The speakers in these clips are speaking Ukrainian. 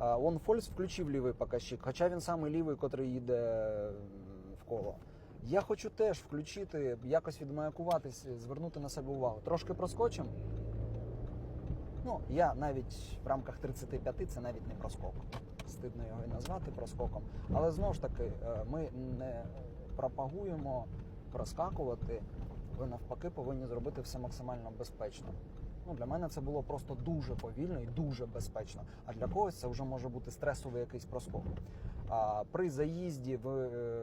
Он Фольс включив лівий показчик, хоча він самий лівий, котрий їде в коло. Я хочу теж включити, якось відмаякуватись, звернути на себе увагу. Трошки проскочимо. Ну, я навіть в рамках 35 це навіть не проскок. Стидно його і назвати проскоком. Але знову ж таки, е, ми не пропагуємо проскакувати. Ви навпаки повинні зробити все максимально безпечно. Ну, для мене це було просто дуже повільно і дуже безпечно. А для когось це вже може бути стресовий якийсь проскок. А при заїзді ви е,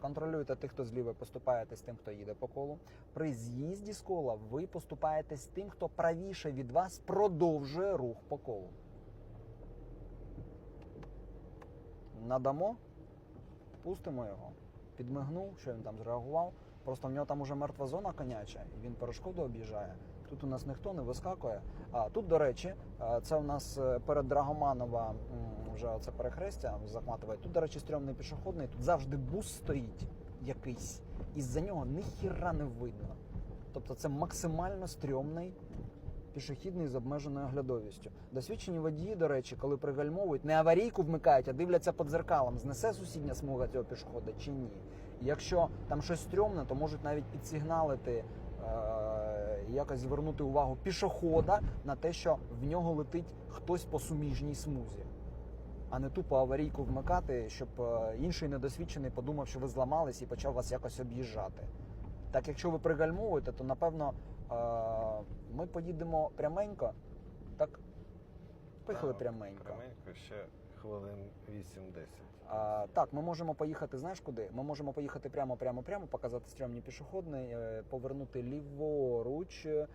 контролюєте тих, хто зліва поступаєте з тим, хто їде по колу. При з'їзді з кола ви поступаєте з тим, хто правіше від вас продовжує рух по колу. Надамо, пустимо його, підмигнув, що він там зреагував. Просто в нього там уже мертва зона коняча, і він перешкоду об'їжджає. Тут у нас ніхто не вискакує. А тут, до речі, це у нас е, перед Драгоманова вже оце перехрестя Захматове. Тут, до речі, стрьомний пішохідний. Тут завжди бус стоїть якийсь, і за нього ніхіра не видно. Тобто це максимально стрьомний пішохідний з обмеженою оглядовістю. Досвідчені водії, до речі, коли пригальмовують, не аварійку вмикають, а дивляться під зеркалом, знесе сусідня смуга цього пішохода чи ні. І якщо там щось стрьомне, то можуть навіть підсигналити. е, і Якось звернути увагу пішохода на те, що в нього летить хтось по суміжній смузі, а не тупо аварійку вмикати, щоб е, інший недосвідчений подумав, що ви зламались і почав вас якось об'їжджати. Так, якщо ви пригальмовуєте, то напевно е, ми поїдемо пряменько. Так? Поїхали пряменько. Пряменько ще хвилин 8-10. А, так, ми можемо поїхати, знаєш куди? Ми можемо поїхати прямо, прямо, прямо, показати стрьомні пішохідний, е, повернути ліворуч е,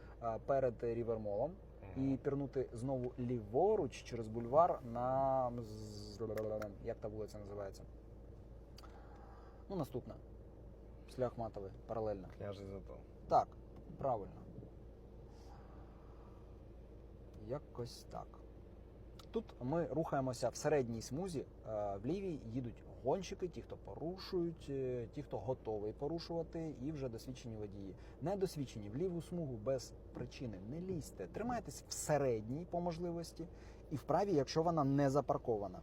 перед рівермолом і пірнути знову ліворуч через бульвар на як та вулиця називається? Ну, наступна. Після Ахматової, паралельно. Княжий затон. Так, правильно. Якось так. Тут ми рухаємося в середній смузі, е, в лівій їдуть гонщики, ті, хто порушують, е, ті, хто готовий порушувати, і вже досвідчені водії. Недосвідчені в ліву смугу без причини не лізьте. Тримайтесь в середній по можливості і в правій, якщо вона не запаркована.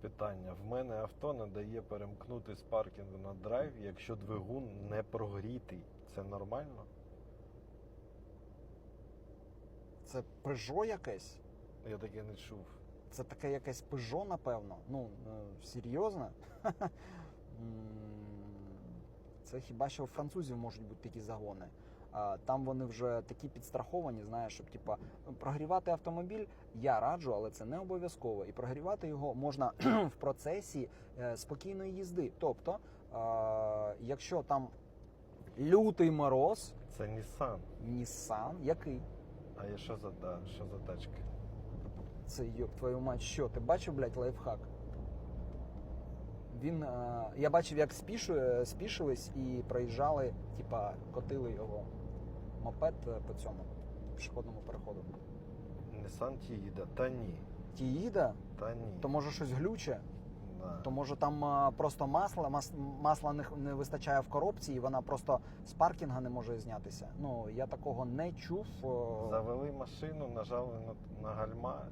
Питання. В мене авто не дає перемкнути з паркінгу на драйв, якщо двигун не прогрітий. Це нормально? Це Peugeot якесь? Я таке не чув. Це таке якесь пижо, напевно. Ну, е, серйозно? Це хіба що у французів можуть бути такі загони. Там вони вже такі підстраховані, знаєш, щоб типа прогрівати автомобіль я раджу, але це не обов'язково. І прогрівати його можна в процесі е, спокійної їзди. Тобто, якщо там лютий мороз, Це Nissan. Nissan, який? А я що за да, що за тачка? Це йоп твою мать, що? Ти бачив, блядь, лайфхак? Він. Е, я бачив, як спішу, спішились і проїжджали, типа, котили його мопед е, по цьому пішохідному переходу. Nissan Тіїда. Та ні. Тіїда, Та ні. то може щось глюче, Да. то може там е, просто масла, мас, масла не, х- не вистачає в коробці, і вона просто з паркінга не може знятися. Ну, я такого не чув. е, Завели машину, нажали на, на гальма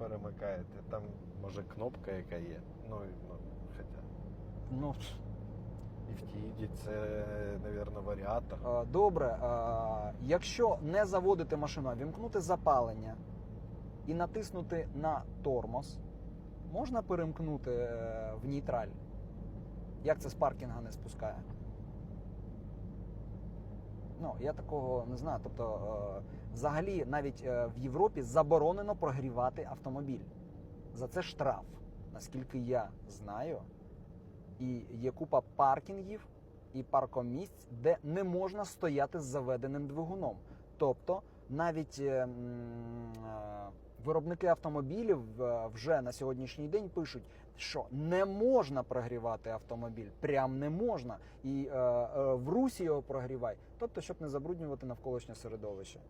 перемикаєте. Там може кнопка, яка є. Ну, і, ну хоча. Ну, І в Тіїді це, мабуть, варіатор. Добре, якщо не заводити машину, а вімкнути запалення і натиснути на тормоз, можна перемкнути е, в нейтраль. Як це з паркінга не спускає? Ну, я такого не знаю. Тобто, е, взагалі, навіть е, в Європі заборонено прогрівати автомобіль. За це штраф, наскільки я знаю. І є купа паркінгів і паркомісць, де не можна стояти з заведеним двигуном. Тобто навіть е, виробники автомобілів вже на сьогоднішній день пишуть, що не можна прогрівати автомобіль, прям не можна. І е, е, в русі його прогрівай, тобто, щоб не забруднювати навколишнє середовище.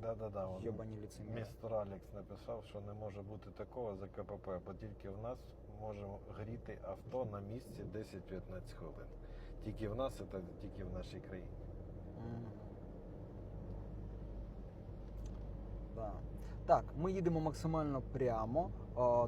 Да-да-да. Йобані ліцеміри. Містер Алекс написав, що не може бути такого за КПП, бо тільки в нас може гріти авто на місці 10-15 хвилин. Тільки в нас, це тільки в нашій країні. Мгм. Да. Так, ми їдемо максимально прямо.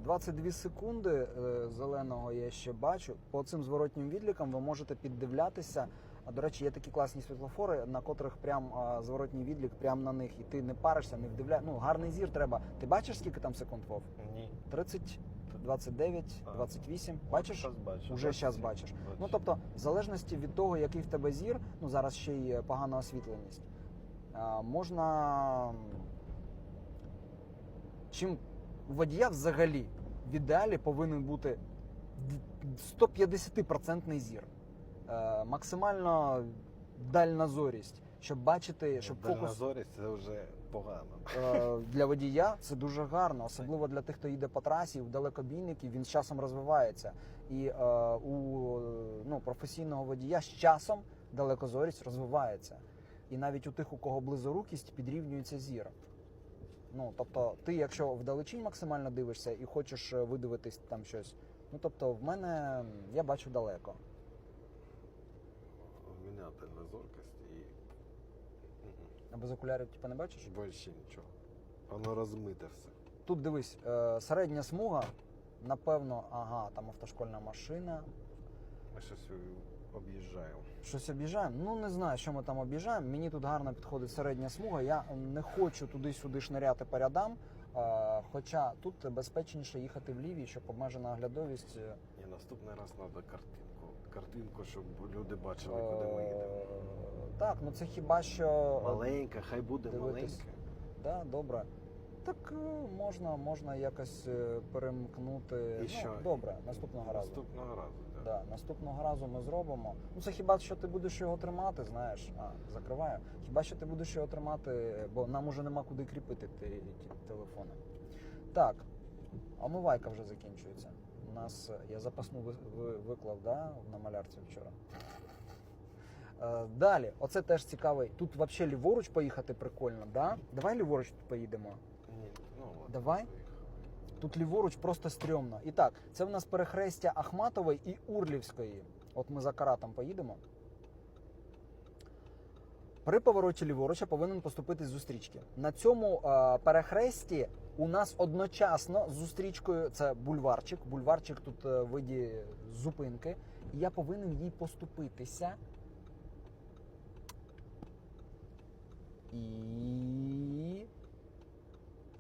22 секунди е, зеленого я ще бачу. По цим зворотнім відлікам ви можете піддивлятися. А до речі, є такі класні світлофори, на котрих прям зворотній відлік, прям на них, і ти не паришся, не вдивляєшся. Ну, гарний зір треба. Ти бачиш, скільки там секунд Вов? Ні. 30, 29, А. 28. Бачиш? Бачу. Уже щас бачиш. Бачу. Ну тобто, в залежності від того, який в тебе зір, ну зараз ще й погана освітленість. Можна. Чим водія взагалі в ідеалі повинен бути 150% зір. Е, Максимально дальнозорість, щоб бачити, щоб фокус Дальнозорість це вже погано. Е, для водія це дуже гарно, особливо для тих, хто їде по трасі, в далекобійників він з часом розвивається. І е, у ну, професійного водія з часом далекозорість розвивається. І навіть у тих, у кого близорукість, підрівнюється зір. Ну, тобто, ти, якщо вдалечінь максимально дивишся і хочеш е, видивитись там щось, ну тобто, в мене я бачу далеко. У мене дальнозоркость і А без окулярів типу, не бачиш? більше нічого. Воно розмите все. Тут дивись, е, середня смуга, напевно, ага, там автошкольна машина. Ми щось об'їжджаємо. Щось об'їжджаємо? Ну не знаю, що ми там об'їжджаємо. Мені тут гарно підходить середня смуга. Я не хочу туди-сюди шниряти по рядам. е, Хоча тут безпечніше їхати в лівій, щоб обмежена оглядовість. е, Ні, наступний раз треба картинку. Картинку, щоб люди бачили, куди ми е, їдемо. Так, ну це хіба що Маленька, хай буде дивитись. маленька. Да, добре. Так е, можна, можна якось е, перемкнути. І ну, що? добре, наступного разу. Наступного разу. Да, наступного разу ми зробимо. Ну це хіба що ти будеш його тримати, знаєш? А, закриваю. Хіба що ти будеш його тримати, бо нам уже нема куди кріпити ті, ті телефони. Так, омивайка вже закінчується. У нас е, я запасну ви- ви- виклав да, на малярці вчора. Е, Далі, оце теж цікавий. Тут взагалі ліворуч поїхати прикольно, да? Давай ліворуч поїдемо. Ні, ну ладно. Давай. Тут ліворуч просто стрьомно. І так, це в нас перехрестя Ахматової і Урлівської. От ми за каратом поїдемо. При повороті ліворуч я повинен поступити з зустрічки. На цьому е, перехресті у нас одночасно з зустрічкою це бульварчик. Бульварчик тут е, в виді зупинки. І я повинен їй поступитися. І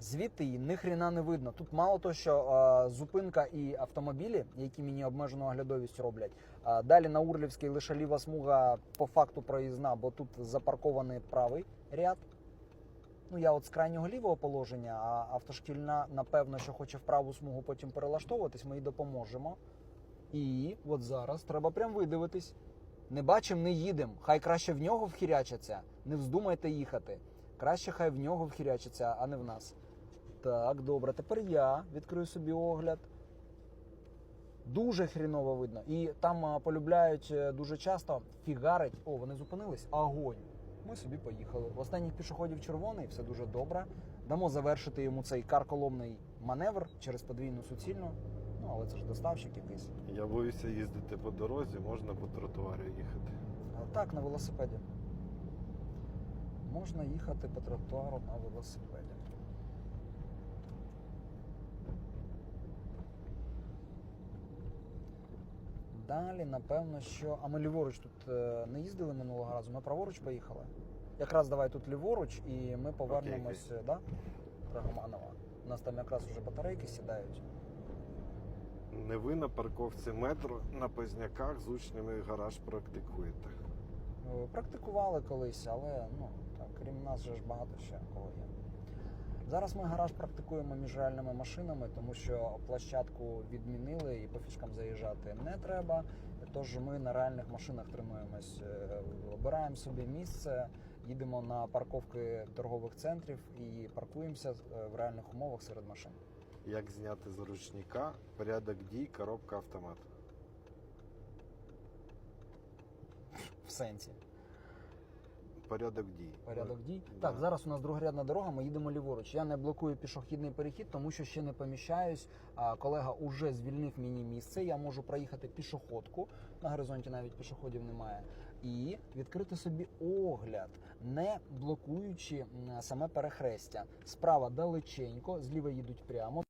звідти її ні хрена не видно. Тут мало того, що е, зупинка і автомобілі, які мені обмежену оглядовість роблять. А далі на Урлівській лише ліва смуга по факту проїзна, бо тут запаркований правий ряд. Ну, я от з крайнього лівого положення, а автошкільна, напевно, що хоче в праву смугу потім перелаштовуватись, ми їй допоможемо. І от зараз треба прям видивитись. Не бачимо, не їдемо. Хай краще в нього вхірячаться. Не вздумайте їхати. Краще хай в нього вхірячаться, а не в нас. Так, добре. Тепер я відкрию собі огляд. Дуже хріново видно. І там полюбляють е, дуже часто фігарить. О, вони зупинились. Огонь. Ми собі поїхали. В останніх пішоходів червоний, все дуже добре. Дамо завершити йому цей карколомний маневр через подвійну суцільну. Ну, але це ж доставщик якийсь. Я боюся їздити по дорозі, можна по тротуарі їхати. А Так, на велосипеді. Можна їхати по тротуару на велосипеді. Далі, напевно, що. А ми ліворуч тут е, не їздили минулого разу, ми праворуч поїхали. Якраз давай тут ліворуч і ми повернемось, окей. да? Драгоманова. У нас там якраз вже батарейки сідають. Не ви на парковці метро на Позняках з учнями гараж практикуєте. Е, Практикували колись, але ну так, крім нас же ж багато ще кого є. Зараз ми гараж практикуємо між реальними машинами, тому що площадку відмінили і по фішкам заїжджати не треба. Тож ми на реальних машинах тренуємось, Е, обираємо собі місце, їдемо на парковки торгових центрів і паркуємося е, в реальних умовах серед машин. Як зняти з ручника порядок дій, коробка автомат. В сенсі. Порядок дій. Порядок дій. Да. Так, зараз у нас другорядна дорога, ми їдемо ліворуч. Я не блокую пішохідний перехід, тому що ще не поміщаюсь. А, колега уже звільнив мені місце. Я можу проїхати пішоходку. На горизонті навіть пішоходів немає. і відкрити собі огляд, не блокуючи саме перехрестя. Справа далеченько, зліва їдуть прямо.